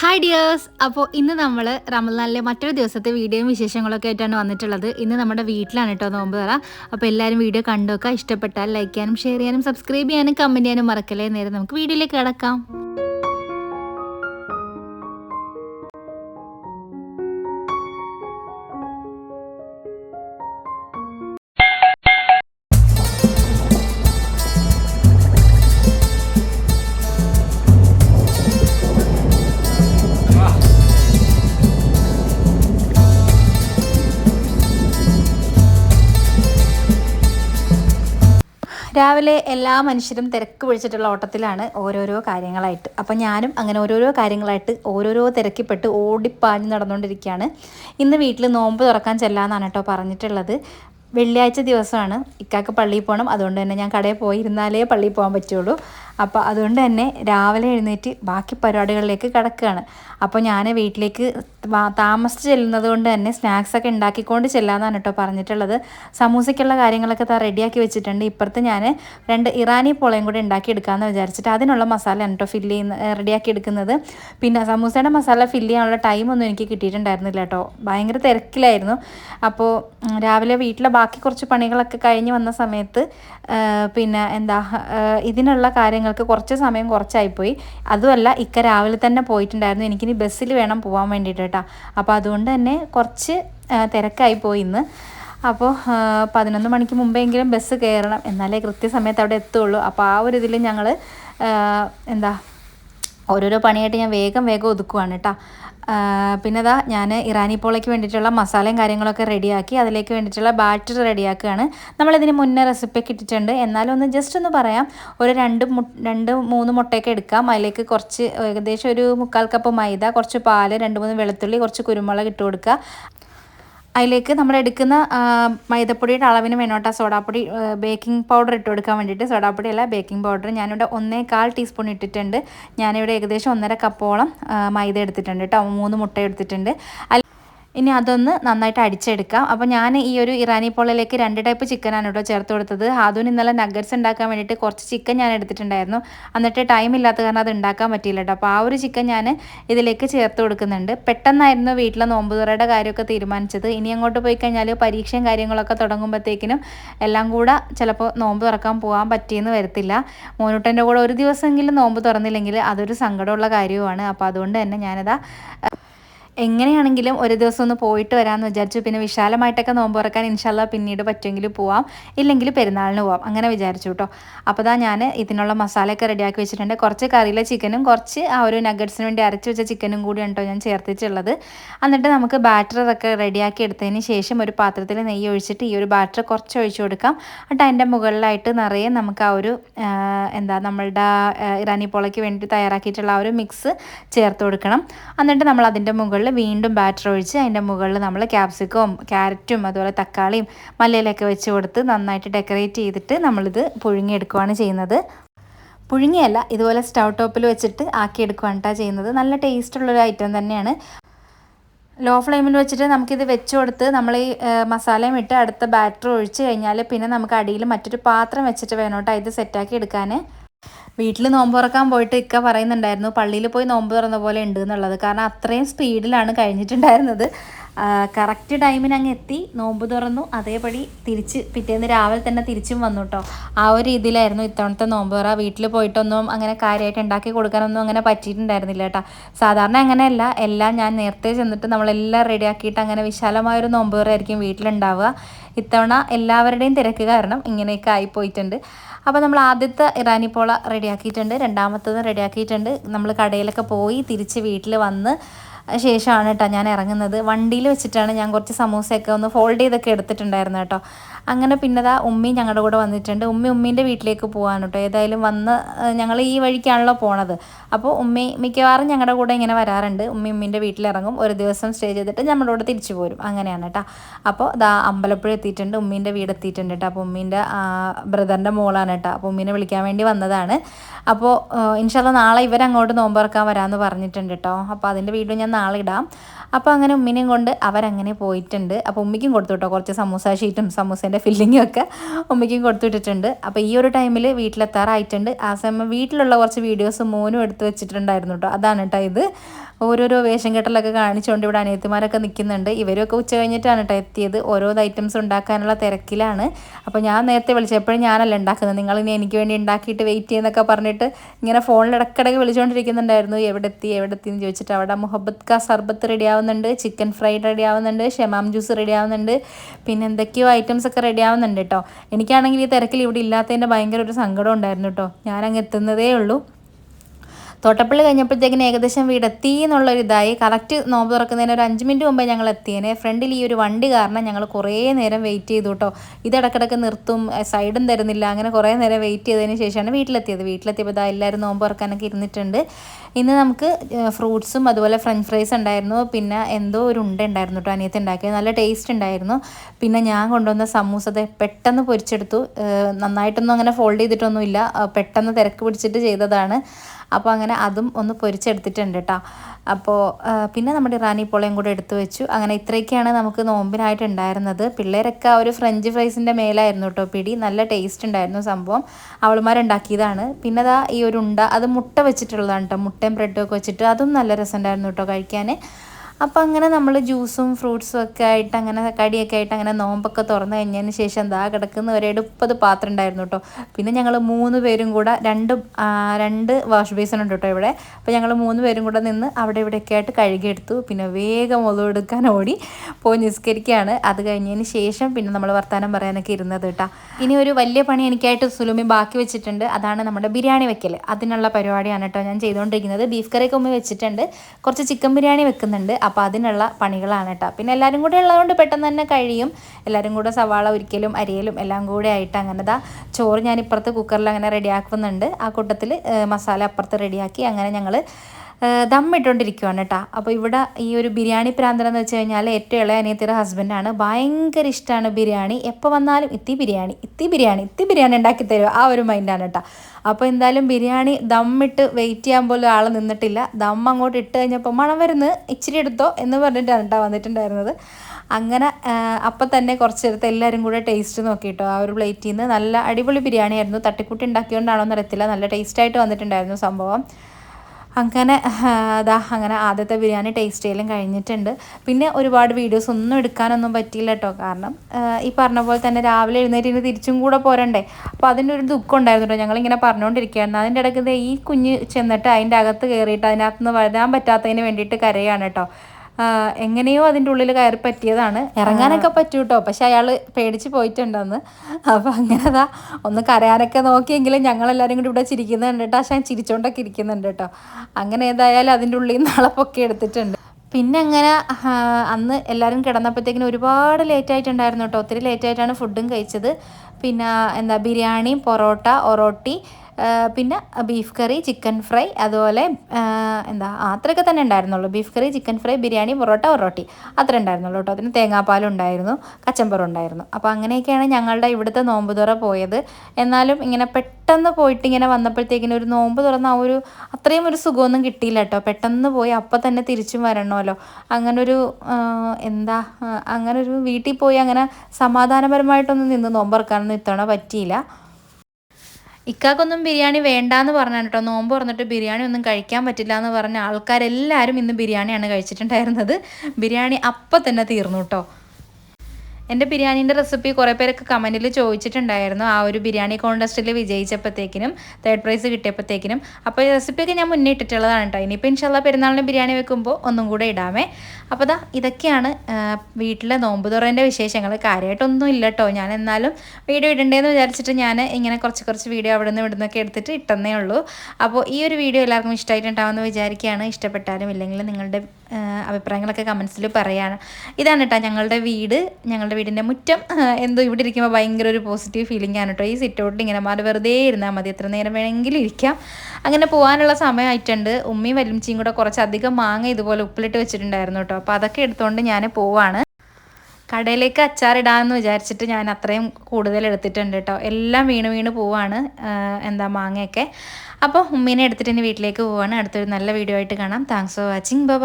Hi dears അപ്പോൾ ഇന്ന് നമ്മൾ റമദാനിലെ മറ്റൊരു ദിവസത്തെ വീഡിയോയും വിശേഷങ്ങളൊക്കെ ആയിട്ടാണ് വന്നിട്ടുള്ളത്. ഇന്ന് നമ്മുടെ വീട്ടിലാണ് കേട്ടോ നോമ്പ് തറ. അപ്പോൾ എല്ലാവരും വീഡിയോ കണ്ടു വെക്കുക ഇഷ്ടപ്പെട്ടാൽ ലൈക്ക് ചെയ്യാനും ഷെയർ ചെയ്യാനും സബ്സ്ക്രൈബ് ചെയ്യാനും കമന്റ് ചെയ്യാനും മറക്കല്ലേ. നേരെ നമുക്ക് വീഡിയോയിലേക്ക് കിടക്കാം. രാവിലെ എല്ലാ മനുഷ്യരും തിരക്ക് പിടിച്ചിട്ടുള്ള ഓട്ടത്തിലാണ് ഓരോരോ കാര്യങ്ങളായിട്ട്. അപ്പം ഞാനും അങ്ങനെ ഓരോരോ കാര്യങ്ങളായിട്ട് ഓരോരോ തിരക്കിപ്പെട്ട് ഓടിപ്പാഞ്ഞ് നടന്നുകൊണ്ടിരിക്കുകയാണ് ഇന്ന് വീട്ടിൽ നോമ്പ് തുറക്കാൻ ചെല്ലാന്നാണ് കേട്ടോ പറഞ്ഞിട്ടുള്ളത്. വെള്ളിയാഴ്ച ദിവസമാണ്. ഇക്കാക്ക് പള്ളിയിൽ പോകണം അതുകൊണ്ട് തന്നെ ഞാൻ കടയിൽ പോയിരുന്നാലേ പള്ളിയിൽ പോകാൻ പറ്റുള്ളൂ. അപ്പോൾ അതുകൊണ്ട് തന്നെ രാവിലെ എഴുന്നേറ്റ് ബാക്കി പരിപാടികളിലേക്ക് കിടക്കുകയാണ്. അപ്പോൾ ഞാൻ വീട്ടിലേക്ക് താമസിച്ച് ചെല്ലുന്നത് കൊണ്ട് തന്നെ സ്നാക്സൊക്കെ ഉണ്ടാക്കിക്കൊണ്ട് ചെല്ലാമെന്നാണ് കേട്ടോ പറഞ്ഞിട്ടുള്ളത്. സമൂസയ്ക്കുള്ള കാര്യങ്ങളൊക്കെ താ റെഡിയാക്കി വെച്ചിട്ടുണ്ട്. ഇപ്പുറത്ത് ഞാൻ രണ്ട് ഇറാനി പോളയും കൂടി ഉണ്ടാക്കി എടുക്കാമെന്ന് വിചാരിച്ചിട്ട് അതിനുള്ള മസാലയാണ് കേട്ടോ ഫില്ല് ചെയ്യുന്ന റെഡിയാക്കി എടുക്കുന്നത്. പിന്നെ സമൂസയുടെ മസാല ഫില്ല് ചെയ്യാനുള്ള ടൈമൊന്നും എനിക്ക് കിട്ടിയിട്ടുണ്ടായിരുന്നില്ല കേട്ടോ ഭയങ്കര തിരക്കിലായിരുന്നു. അപ്പോൾ രാവിലെ വീട്ടിലെ ബാക്കി കുറച്ച് പണികളൊക്കെ കഴിഞ്ഞ് വന്ന സമയത്ത് പിന്നെ എന്താ ഇതിനുള്ള കാര്യങ്ങൾക്ക് കുറച്ച് സമയം കുറച്ചായിപ്പോയി. അതുമല്ല ഇക്ക രാവിലെ തന്നെ പോയിട്ടുണ്ടായിരുന്നു. എനിക്കിനി ബസ്സിൽ വേണം പോകാൻ വേണ്ടിയിട്ട് കേട്ടോ. അപ്പോൾ അതുകൊണ്ട് തന്നെ കുറച്ച് തിരക്കായി പോയി ഇന്ന്. അപ്പോൾ പതിനൊന്ന് മണിക്ക് മുമ്പെങ്കിലും ബസ് കയറണം. എന്നാലേ കൃത്യസമയത്ത് അവിടെ എത്തുള്ളൂ. അപ്പോൾ ആ ഒരു ഇതിൽ ഞങ്ങൾ എന്താ ഓരോരോ പണിയായിട്ട് ഞാൻ വേഗം വേഗം ഒതുക്കുവാണ് കേട്ടോ. പിന്നെ ഇതാ ഞാൻ ഇറാനി പോളയ്ക്ക് വേണ്ടിയിട്ടുള്ള മസാലയും കാര്യങ്ങളൊക്കെ റെഡിയാക്കി അതിലേക്ക് വേണ്ടിയിട്ടുള്ള ബാറ്റർ റെഡിയാക്കുകയാണ്. നമ്മളിതിന് മുന്നേ റെസിപ്പിയൊക്കെ ഇട്ടിട്ടുണ്ട്. എന്നാലും ഒന്ന് ജസ്റ്റ് ഒന്ന് പറയാം. ഒരു രണ്ട് രണ്ട് മൂന്ന് മുട്ടയൊക്കെ എടുക്കാം. അതിലേക്ക് കുറച്ച് ഏകദേശം ഒരു മുക്കാൽ കപ്പ് മൈദ കുറച്ച് പാൽ രണ്ട് മൂന്ന് വെളുത്തുള്ളി കുറച്ച് കുരുമുളക് ഇട്ട് കൊടുക്കുക. അതിലേക്ക് നമ്മൾ എടുക്കുന്ന മൈദപ്പൊടിയുടെ അളവിന് വേണോട്ട. സോഡാപ്പൊടി ബേക്കിംഗ് പൗഡർ ഇട്ട് കൊടുക്കാൻ വേണ്ടിയിട്ട് സോഡാപ്പൊടി അല്ല ബേക്കിംഗ് പൗഡർ ഞാനിവിടെ ഒന്നേ കാൽ ടീസ്പൂൺ ഇട്ടിട്ടുണ്ട്. ഞാനിവിടെ ഏകദേശം ഒന്നര കപ്പോളം മൈദ എടുത്തിട്ടുണ്ട് കേട്ടോ മൂന്ന് മുട്ട എടുത്തിട്ടുണ്ട്. ഇനി അതൊന്ന് നന്നായിട്ട് അടിച്ചെടുക്കാം. അപ്പോൾ ഞാൻ ഈ ഒരു ഇറാനി പോളയിലേക്ക് രണ്ട് ടൈപ്പ് ചിക്കനാണ് കേട്ടോ ചേർത്ത് കൊടുത്തത്. അതും ഇന്നലെ നഗറ്റ്സ് ഉണ്ടാക്കാൻ വേണ്ടിയിട്ട് കുറച്ച് ചിക്കൻ ഞാൻ എടുത്തിട്ടുണ്ടായിരുന്നു. എന്നിട്ട് ടൈം ഇല്ലാത്ത കാരണം അത് ഉണ്ടാക്കാൻ പറ്റിയില്ല കേട്ടോ അപ്പോൾ ആ ഒരു ചിക്കൻ ഞാൻ ഇതിലേക്ക് ചേർത്ത് കൊടുക്കുന്നുണ്ട്. പെട്ടെന്നായിരുന്നു വീട്ടിലെ നോമ്പുതുറയുടെ കാര്യമൊക്കെ തീരുമാനിച്ചത്. ഇനി അങ്ങോട്ട് പോയി കഴിഞ്ഞാൽ പരീക്ഷയും കാര്യങ്ങളൊക്കെ തുടങ്ങുമ്പോഴത്തേക്കിനും എല്ലാം കൂടെ ചിലപ്പോൾ നോമ്പ് തുറക്കാൻ പോകാൻ പറ്റിയെന്ന് വരത്തില്ല. മോനൂട്ടന്റെ കൂടെ ഒരു ദിവസമെങ്കിലും നോമ്പ് തുറന്നില്ലെങ്കിൽ അതൊരു സങ്കടമുള്ള കാര്യമാണ് അപ്പോൾ അതുകൊണ്ട് തന്നെ ഞാനതാ എങ്ങനെയാണെങ്കിലും ഒരു ദിവസം ഒന്ന് പോയിട്ട് വരാമെന്ന് വിചാരിച്ചു. പിന്നെ വിശാലമായിട്ടൊക്കെ നോമ്പ് തുറക്കാൻ ഇൻഷാല്ല പിന്നീട് പറ്റുമെങ്കിൽ പോവാം. ഇല്ലെങ്കിൽ പെരുന്നാളിന് പോവാം. അങ്ങനെ വിചാരിച്ചു കേട്ടോ അപ്പോൾ ഞാൻ ഇതിനുള്ള മസാലയൊക്കെ റെഡിയാക്കി വെച്ചിട്ടുണ്ട്. കുറച്ച് കറിയിലെ ചിക്കനും കുറച്ച് ആ ഒരു നഗറ്റ്സിന് വേണ്ടി അരച്ച് വെച്ച ചിക്കനും കൂടി ഉണ്ടോ ഞാൻ ചേർത്തിട്ടുള്ളത്. എന്നിട്ട് നമുക്ക് ബാറ്ററൊക്കെ റെഡിയാക്കി എടുത്തതിന് ശേഷം ഒരു പാത്രത്തിൽ നെയ്യ് ഒഴിച്ചിട്ട് ഈ ഒരു ബാറ്റർ കുറച്ച് ഒഴിച്ചു കൊടുക്കാം. എന്നിട്ട് അതിന്റെ മുകളിലായിട്ട് നിറയെ നമുക്ക് ആ ഒരു എന്താ നമ്മളുടെ ഇറാനി പോളയ്ക്ക് വേണ്ടി തയ്യാറാക്കിയിട്ടുള്ള ആ ഒരു മിക്സ് ചേർത്ത് കൊടുക്കണം. എന്നിട്ട് നമ്മൾ അതിന്റെ മുകളിൽ മുകളിൽ വീണ്ടും ബാറ്റർ ഒഴിച്ച് അതിന്റെ മുകളിൽ നമ്മൾ ക്യാപ്സിക്കവും ക്യാരറ്റും അതുപോലെ തക്കാളിയും മല്ലയിലൊക്കെ വെച്ച് കൊടുത്ത് നന്നായിട്ട് ഡെക്കറേറ്റ് ചെയ്തിട്ട് നമ്മളിത് പുഴുങ്ങിയെടുക്കുകയാണ് ചെയ്യുന്നത്. പുഴുങ്ങിയല്ല ഇതുപോലെ സ്റ്റൗ ടോപ്പിൽ വെച്ചിട്ട് ആക്കിയെടുക്കുകയാണ് ചെയ്യുന്നത്. നല്ല ടേസ്റ്റുള്ളൊരു ഐറ്റം തന്നെയാണ്. ലോ ഫ്ലെയിമിൽ വെച്ചിട്ട് നമുക്കിത് വെച്ച് കൊടുത്ത് നമ്മൾ ഈ മസാലയും ഇട്ട് അടുത്ത ബാറ്റർ ഒഴിച്ച് കഴിഞ്ഞാൽ പിന്നെ നമുക്ക് അടിയിൽ മറ്റൊരു പാത്രം വെച്ചിട്ട് വേണം കേട്ടോ ഇത് സെറ്റാക്കി എടുക്കാൻ വീട്ടിൽ നോമ്പ് തുറക്കാൻ പോയിട്ട് ഇക്ക പറയുന്നുണ്ടായിരുന്നു പള്ളിയിൽ പോയി നോമ്പ് തുറന്ന പോലെ ഉണ്ട് എന്നുള്ളത്. കാരണം അത്രയും സ്പീഡിലാണ് കഴിഞ്ഞിട്ടുണ്ടായിരുന്നത്. കറക്റ്റ് ടൈമിന് അങ്ങ് എത്തി. നോമ്പ് തുറന്നു. അതേപടി തിരിച്ച് പിറ്റേന്ന് രാവിലെ തന്നെ തിരിച്ചും വന്നു കേട്ടോ ആ ഒരു രീതിയിലായിരുന്നു ഇത്തവണത്തെ നോമ്പ് തുറ. വീട്ടിൽ പോയിട്ടൊന്നും അങ്ങനെ കാര്യമായിട്ട് ഉണ്ടാക്കി കൊടുക്കാനൊന്നും അങ്ങനെ പറ്റിയിട്ടുണ്ടായിരുന്നില്ല കേട്ടോ സാധാരണ അങ്ങനെയല്ല. എല്ലാം ഞാൻ നേരത്തെ ചെന്നിട്ട് നമ്മളെല്ലാം റെഡിയാക്കിയിട്ട് അങ്ങനെ വിശാലമായൊരു നോമ്പ് തുറ ആയിരിക്കും വീട്ടിലുണ്ടാവുക. ഇത്തവണ എല്ലാവരുടെയും തിരക്ക് കാരണം ഇങ്ങനെയൊക്കെ ആയിപ്പോയിട്ടുണ്ട്. അപ്പോൾ നമ്മൾ ആദ്യത്തെ ഇറാനി പോള റെഡിയാക്കിയിട്ടുണ്ട് രണ്ടാമത്തത് റെഡിയാക്കിയിട്ടുണ്ട് നമ്മൾ കടയിലൊക്കെ പോയി തിരിച്ച് വീട്ടിൽ വന്ന് ശേഷമാണ് കേട്ടോ ഞാൻ ഇറങ്ങുന്നത്. വണ്ടിയിൽ വെച്ചിട്ടാണ് ഞാൻ കുറച്ച് സമൂസയൊക്കെ ഒന്ന് ഫോൾഡ് ചെയ്തൊക്കെ എടുത്തിട്ടുണ്ടായിരുന്നു കേട്ടോ. അങ്ങനെ പിന്നെ ദാ ഉമ്മി ഞങ്ങളുടെ കൂടെ വന്നിട്ടുണ്ട്. ഉമ്മി ഉമ്മീന്റെ വീട്ടിലേക്ക് പോകാൻ കേട്ടോ. ഏതായാലും വന്ന് ഞങ്ങൾ ഈ വഴിക്കാണല്ലോ പോണത്. അപ്പോൾ ഉമ്മി മിക്കവാറും ഞങ്ങളുടെ കൂടെ ഇങ്ങനെ വരാറുണ്ട്. ഉമ്മി ഉമ്മീന്റെ വീട്ടിലിറങ്ങും. ഒരു ദിവസം സ്റ്റേ ചെയ്തിട്ട് നമ്മുടെ കൂടെ തിരിച്ചു പോരും. അങ്ങനെയാണ് കേട്ടോ. അപ്പോൾ ദാ അമ്പലപ്പുഴ എത്തിയിട്ടുണ്ട്. ഉമ്മീന്റെ വീട് എത്തിയിട്ടുണ്ട് കേട്ടോ. അപ്പോൾ ഉമ്മീന്റെ ബ്രദറിന്റെ മോളാണ് കേട്ടോ. അപ്പോൾ ഉമ്മീനെ വിളിക്കാൻ വേണ്ടി വന്നതാണ്. അപ്പോൾ ഇൻഷാല്ല നാളെ ഇവരങ്ങോട്ട് നോമ്പറക്കാൻ വരാമെന്ന് പറഞ്ഞിട്ടുണ്ട് കേട്ടോ. അപ്പോൾ അതിന്റെ വീഡിയോ ഞാൻ നാളെ ഇടാം അപ്പോൾ അങ്ങനെ ഉമ്മിനെയും കൊണ്ട് അവരങ്ങനെ പോയിട്ടുണ്ട്. അപ്പോൾ ഉമ്മിക്കും കൊടുത്തു കേട്ടോ കുറച്ച് സമൂസ ഷീറ്റും സമൂസേന്റെ ഫില്ലിങ്ങും ഒക്കെ ഉമ്മിക്കും കൊടുത്തുവിട്ടിട്ടുണ്ട്. അപ്പോൾ ഈ ഒരു ടൈമിൽ വീട്ടിലെത്താറായിട്ടുണ്ട്. ആ സമയം വീട്ടിലുള്ള കുറച്ച് വീഡിയോസ് മോനും എടുത്ത് വെച്ചിട്ടുണ്ടായിരുന്നു കേട്ടോ അതാണ് കേട്ടോ ഇത്. ഓരോരോ വേഷം കെട്ടലൊക്കെ കാണിച്ചുകൊണ്ട് ഇവിടെ അനിയത്തിമാരൊക്കെ നിൽക്കുന്നുണ്ട് ഇവരൊക്കെ ഉച്ച കഴിഞ്ഞിട്ടാണ് കേട്ടോ എത്തിയത്. ഓരോ ഐറ്റംസ് ഉണ്ടാക്കാനുള്ള തിരക്കിലാണ്. അപ്പോൾ ഞാൻ നേരത്തെ വിളിച്ചപ്പോഴും ഞാനല്ല ഉണ്ടാക്കുന്നത്. നിങ്ങൾ എനിക്ക് വേണ്ടി ഉണ്ടാക്കിയിട്ട് വെയിറ്റ് ചെയ്യുന്നൊക്കെ പറഞ്ഞിട്ട് ഇങ്ങനെ ഫോണിൽ ഇടക്കിടക്ക് വിളിച്ചുകൊണ്ടിരിക്കുന്നുണ്ടായിരുന്നു എവിടെ എത്തി എവിടെ എത്തി എന്ന് ചോദിച്ചിട്ട് അവിടെ മുഹബത്ത് കാ സർബത്ത് റെഡി ആവുന്നുണ്ട് ചിക്കൻ ഫ്രൈ റെഡി ആവുന്നുണ്ട് ഷെമാം ജ്യൂസ് റെഡി ആവുന്നുണ്ട് പിന്നെ എന്തൊക്കെയോ ഐറ്റംസ് ഒക്കെ റെഡി ആവുന്നുണ്ട് കേട്ടോ എനിക്കാണെങ്കിൽ ഈ തിരക്കിൽ ഇവിടെ ഇല്ലാത്തതിന്റെ ഭയങ്കര ഒരു സങ്കടം ഉണ്ടായിരുന്നു കേട്ടോ ഞാനങ്ങ് എത്തുന്നതേ ഉള്ളൂ. തോട്ടപ്പള്ളി കഴിഞ്ഞപ്പോഴത്തേക്കിന് ഏകദേശം വീടെത്തി എന്നുള്ളൊരു ഇതായി. കറക്റ്റ് നോമ്പ് തുറക്കുന്നതിന് ഒരു അഞ്ച് മിനിറ്റ് മുമ്പേ ഞങ്ങൾ എത്തിയേനെ. ഫ്രണ്ടിൽ ഈ ഒരു വണ്ടി കാരണം ഞങ്ങൾ കുറേ നേരം വെയിറ്റ് ചെയ്തു കേട്ടോ ഇതിടക്കിടക്ക് നിർത്തും സൈഡും തരുന്നില്ല. അങ്ങനെ കുറേ നേരം വെയിറ്റ് ചെയ്തതിന് ശേഷമാണ് വീട്ടിലെത്തിയത്. വീട്ടിലെത്തിയപ്പോൾ ഇതാ എല്ലാവരും നോമ്പ് തുറക്കാനൊക്കെ ഇരുന്നിട്ടുണ്ട്. ഇന്ന് നമുക്ക് ഫ്രൂട്ട്സും അതുപോലെ ഫ്രഞ്ച് ഫ്രൈസ് ഉണ്ടായിരുന്നു. പിന്നെ എന്തോ ഒരു ഉണ്ട ഉണ്ടായിരുന്നു കേട്ടോ അനിയത്തി ഉണ്ടാക്കിയത്. നല്ല ടേസ്റ്റ് ഉണ്ടായിരുന്നു. പിന്നെ ഞാൻ കൊണ്ടുവന്ന സമൂസ പെട്ടെന്ന് പൊരിച്ചെടുത്തു. നന്നായിട്ടൊന്നും അങ്ങനെ ഫോൾഡ് ചെയ്തിട്ടൊന്നുമില്ല. പെട്ടെന്ന് തിരക്ക് പിടിച്ചിട്ട് ചെയ്തതാണ്. അപ്പോൾ അങ്ങനെ അതും ഒന്ന് പൊരിച്ചെടുത്തിട്ടുണ്ട് കേട്ടോ. അപ്പോൾ പിന്നെ നമ്മുടെ ഇറാനി പോളയും കൂടെ എടുത്തു വെച്ചു. അങ്ങനെ ഇത്രയൊക്കെയാണ് നമുക്ക് നോമ്പിനായിട്ട് ഉണ്ടായിരുന്നത് പിള്ളേരൊക്കെ ഒരു ഫ്രഞ്ച് ഫ്രൈസിന്റെ മേലായിരുന്നു കേട്ടോ പിടി. നല്ല ടേസ്റ്റ് ഉണ്ടായിരുന്നു സംഭവം. അവളുമാരുണ്ടാക്കിയതാണ്. പിന്നെ അതാ ഈ ഒരു ഉണ്ട അത് മുട്ട വെച്ചിട്ടുള്ളതാണ് കേട്ടോ. മുട്ടയും ബ്രെഡും ഒക്കെ വെച്ചിട്ട് അതും നല്ല രസമുണ്ടായിരുന്നു കേട്ടോ കഴിക്കാൻ. അപ്പോൾ അങ്ങനെ നമ്മൾ ജ്യൂസും ഫ്രൂട്ട്സും ഒക്കെ ആയിട്ട് അങ്ങനെ കടിയൊക്കെ ആയിട്ട് അങ്ങനെ നോമ്പൊക്കെ തുറന്നു കഴിഞ്ഞതിന് ശേഷം എന്താ കിടക്കുന്ന ഒരു എടുപ്പത് പാത്രം ഉണ്ടായിരുന്നു കേട്ടോ പിന്നെ ഞങ്ങൾ മൂന്ന് പേരും കൂടെ രണ്ട് രണ്ട് വാഷ് ബേസിൻ ഉണ്ട് കേട്ടോ ഇവിടെ. അപ്പോൾ ഞങ്ങൾ മൂന്ന് പേരും കൂടെ നിന്ന് അവിടെ ഇവിടെയൊക്കെ ആയിട്ട് കഴുകിയെടുത്തു. പിന്നെ വേഗം ഒതുവെടുക്കാൻ ഓടി പോയി നിസ്കരിക്കുകയാണ് അത് കഴിഞ്ഞതിന് ശേഷം പിന്നെ നമ്മൾ വർത്തമാനം പറയാനൊക്കെ ഇരുന്നത് കേട്ടോ ഇനി ഒരു വലിയ പണി എനിക്കായിട്ട് സുലുമി ബാക്കി വെച്ചിട്ടുണ്ട്. അതാണ് നമ്മുടെ ബിരിയാണി വെക്കൽ അതിനുള്ള പരിപാടിയാണ് കേട്ടോ ഞാൻ ചെയ്തുകൊണ്ടിരിക്കുന്നത് ബീഫ് കറിയൊക്കെ ഉമ്മ വെച്ചിട്ടുണ്ട്. കുറച്ച് ചിക്കൻ ബിരിയാണി വെക്കുന്നുണ്ട്. അപ്പോൾ അതിനുള്ള പണികളാണ് കേട്ടോ പിന്നെ എല്ലാവരും കൂടെ ഉള്ളതുകൊണ്ട് പെട്ടെന്ന് തന്നെ കഴിയും. എല്ലാവരും കൂടെ സവാള ഒരിക്കലും അരിയലും എല്ലാം കൂടെ ആയിട്ട് അങ്ങനെ ദാ ചോറ് ഞാൻ ഇപ്പുറത്ത് കുക്കറിൽ അങ്ങനെ റെഡിയാക്കുന്നുണ്ട് ആ കൂട്ടത്തിൽ മസാല അപ്പുറത്ത് റെഡിയാക്കി അങ്ങനെ ഞങ്ങൾ ദമ്മിട്ടുകൊണ്ടിരിക്കുകയാണ് കേട്ടോ അപ്പോൾ ഇവിടെ ഈ ഒരു ബിരിയാണി പ്രാന്തനം എന്ന് വെച്ച് കഴിഞ്ഞാൽ ഏറ്റവും ഇളയ അനിയത്തിയുടെ ഹസ്ബൻഡാണ് ഭയങ്കര ഇഷ്ടമാണ് ബിരിയാണി. എപ്പോൾ വന്നാലും ഇത്തി ബിരിയാണി ഇത്തി ബിരിയാണി ഇത്തി ബിരിയാണി ഉണ്ടാക്കി തരുമോ ആ ഒരു മൈൻഡാണ് കേട്ടോ അപ്പോൾ എന്തായാലും ബിരിയാണി ദമ്മിട്ട് വെയിറ്റ് ചെയ്യാൻ പോലും ആൾ നിന്നിട്ടില്ല. ദം അങ്ങോട്ട് ഇട്ട് കഴിഞ്ഞപ്പോൾ മണം വരുന്നത് ഇച്ചിരി എടുത്തോ എന്ന് പറഞ്ഞിട്ടാണ് കേട്ടോ വന്നിട്ടുണ്ടായിരുന്നത്. അങ്ങനെ അപ്പം തന്നെ കുറച്ച് നേരത്തെ എല്ലാവരും കൂടെ ടേസ്റ്റ് നോക്കിയിട്ടോ ആ ഒരു പ്ലേറ്റിൽ നിന്ന് നല്ല അടിപൊളി ബിരിയാണി ആയിരുന്നു തട്ടിക്കൂട്ടി ഉണ്ടാക്കിയോണ്ടാണോ എന്നറിയത്തില്ല നല്ല ടേസ്റ്റായിട്ട് വന്നിട്ടുണ്ടായിരുന്നു സംഭവം. അങ്ങനെ അതാ അങ്ങനെ ആദ്യത്തെ ബിരിയാണി ടേസ്റ്റ് ചെയ്യലും കഴിഞ്ഞിട്ടുണ്ട്. പിന്നെ ഒരുപാട് വീഡിയോസ് ഒന്നും എടുക്കാനൊന്നും പറ്റിയില്ല കേട്ടോ കാരണം ഈ പറഞ്ഞ പോലെ തന്നെ രാവിലെ എഴുന്നേറ്റ് ഇനി തിരിച്ചും കൂടെ പോരണ്ടേ? അപ്പോൾ അതിന്റെ ഒരു ദുഃഖം ഉണ്ടായിരുന്നു ഞങ്ങളിങ്ങനെ പറഞ്ഞുകൊണ്ടിരിക്കുകയായിരുന്നു അതിന്റെ ഇടയ്ക്ക് ഈ കുഞ്ഞ് ചെന്നിട്ട് അതിന്റെ അകത്ത് കയറിയിട്ട് അതിനകത്ത് നിന്ന് വരാൻ പറ്റാത്തതിന് വേണ്ടിയിട്ട് കരയാണ് കേട്ടോ എങ്ങനെയോ അതിന്റെ ഉള്ളിൽ കയറി പറ്റിയതാണ്. ഇറങ്ങാനൊക്കെ പറ്റൂ കേട്ടോ പക്ഷെ അയാൾ പേടിച്ച് പോയിട്ടുണ്ടെന്ന്. അപ്പം അങ്ങനെ അതാ ഒന്ന് കരയാനൊക്കെ നോക്കിയെങ്കിലും ഞങ്ങളെല്ലാവരും കൂടി ഇവിടെ ചിരിക്കുന്നുണ്ട് കേട്ടോ. പക്ഷേ ചിരിച്ചോണ്ടൊക്കെ ഇരിക്കുന്നുണ്ട് കേട്ടോ. അങ്ങനെ ഏതായാലും അതിന്റെ ഉള്ളിൽ നാളെ പൊക്കി എടുത്തിട്ടുണ്ട്. പിന്നെ അങ്ങനെ അന്ന് എല്ലാവരും കിടന്നപ്പോഴത്തേക്കിനും ഒരുപാട് ലേറ്റ് ആയിട്ടുണ്ടായിരുന്നു കേട്ടോ. ഒത്തിരി ലേറ്റ് ആയിട്ടാണ് ഫുഡും കഴിച്ചത്. പിന്നെ എന്താ ബിരിയാണി പൊറോട്ട ഒറോട്ടി പിന്നെ ബീഫ് കറി ചിക്കൻ ഫ്രൈ അതുപോലെ എന്താ അത്രയൊക്കെ തന്നെ ഉണ്ടായിരുന്നുള്ളൂ. Beef curry chicken fry biryani parotta പൊറോട്ടി. അത്ര ഉണ്ടായിരുന്നുള്ളൂ കേട്ടോ. അതിന് തേങ്ങാപ്പാലും ഉണ്ടായിരുന്നു കച്ചമ്പറും ഉണ്ടായിരുന്നു. അപ്പോൾ അങ്ങനെയൊക്കെയാണ് ഞങ്ങളുടെ ഇവിടുത്തെ നോമ്പ് തുറ പോയത്. എന്നാലും ഇങ്ങനെ പെട്ടെന്ന് പോയിട്ട് ഇങ്ങനെ വന്നപ്പോഴത്തേക്കിനും ഒരു നോമ്പ് തുറന്ന ആ ഒരു അത്രയും ഒരു സുഖമൊന്നും കിട്ടിയില്ല കേട്ടോ. പെട്ടെന്ന് പോയി അപ്പം തന്നെ തിരിച്ചും വരണമല്ലോ. അങ്ങനൊരു എന്താ അങ്ങനൊരു വീട്ടിൽ പോയി അങ്ങനെ സമാധാനപരമായിട്ടൊന്നും നിന്ന് നോമ്പറക്കാനൊന്നും ഇത്തവണ പറ്റിയില്ല. ഇക്കാക്കൊന്നും ബിരിയാണി വേണ്ടാന്ന് പറഞ്ഞാണ് കേട്ടോ. നോമ്പ് തുറന്നിട്ട് ബിരിയാണി ഒന്നും കഴിക്കാൻ പറ്റില്ല എന്ന് പറഞ്ഞ ആൾക്കാരെല്ലാവരും ഇന്ന് ബിരിയാണിയാണ് കഴിച്ചിട്ടുണ്ടായിരുന്നത്. ബിരിയാണി അപ്പം തന്നെ തീർന്നു കേട്ടോ. എന്റെ ബിരിയാണീന്റെ റെസിപ്പി കുറേ പേരൊക്കെ കമന്റിൽ ചോദിച്ചിട്ടുണ്ടായിരുന്നു. ആ ഒരു ബിരിയാണി കോൺടെസ്റ്റിൽ വിജയിച്ചപ്പോഴത്തേക്കിനും തേർഡ് പ്രൈസ് കിട്ടിയപ്പോഴത്തേക്കിനും അപ്പോൾ ഈ റെസിപ്പിയൊക്കെ ഞാൻ മുന്നേ ഇട്ടിട്ടുള്ളതാണ് കേട്ടോ. ഇനിയിപ്പോൾ ഇൻഷാല്ല പെരുന്നാളിന് ബിരിയാണി വെക്കുമ്പോൾ ഒന്നും കൂടെ ഇടാമേ. അപ്പോൾ ദാ ഇതൊക്കെയാണ് വീട്ടിലെ നോമ്പ് തുറേന്റെ വിശേഷങ്ങൾ. കാര്യമായിട്ടൊന്നും ഇല്ല കേട്ടോ. ഞാൻ എന്നാലും വീഡിയോ ഇടണ്ടേന്ന് വിചാരിച്ചിട്ട് ഞാൻ ഇങ്ങനെ കുറച്ച് കുറച്ച് വീഡിയോ അവിടെ നിന്ന് ഇവിടുന്നൊക്കെ എടുത്തിട്ട് ഇട്ടെന്നേ ഉള്ളൂ. അപ്പോൾ ഈ ഒരു വീഡിയോ എല്ലാവർക്കും ഇഷ്ടമായിട്ടുണ്ടാവുമെന്ന് വിചാരിക്കുകയാണ്. ഇഷ്ടപ്പെട്ടാലും ഇല്ലെങ്കിലും നിങ്ങളുടെ അഭിപ്രായങ്ങളൊക്കെ കമൻസിൽ പറയാണ്. ഇതാണ് കേട്ടോ ഞങ്ങളുടെ വീട്. ഞങ്ങളുടെ വീടിന്റെ മുറ്റം. എന്തോ ഇവിടെ ഇരിക്കുമ്പോൾ ഭയങ്കര ഒരു പോസിറ്റീവ് ഫീലിംഗ് ആണ് കേട്ടോ ഈ സിറ്റൗട്ടിൽ ഇങ്ങനെ മാറി വെറുതെ ഇരുന്നാൽ മതി. എത്ര നേരം വേണമെങ്കിലും ഇരിക്കാം. അങ്ങനെ പോകാനുള്ള സമയമായിട്ടുണ്ട് ഉമ്മയും വല്യമ്മച്ചിയും കൂടെ കുറച്ചധികം മാങ്ങ ഇതുപോലെ ഉപ്പിലിട്ട് വെച്ചിട്ടുണ്ടായിരുന്നു കേട്ടോ അപ്പോൾ അതൊക്കെ എടുത്തുകൊണ്ട് ഞാൻ പോവാണ്. കടയിലേക്ക് അച്ചാറിടാമെന്ന് വിചാരിച്ചിട്ട് ഞാൻ അത്രയും കൂടുതൽ എടുത്തിട്ടുണ്ട് കേട്ടോ എല്ലാം വീണ് വീണ് പോവാണ്. എന്താ മാങ്ങയൊക്കെ. അപ്പോൾ ഉമ്മീനെ എടുത്തിട്ട് ഇനി വീട്ടിലേക്ക് പോവാണ്. അടുത്തൊരു നല്ല വീഡിയോ ആയിട്ട് കാണാം. Thanks for watching ബബ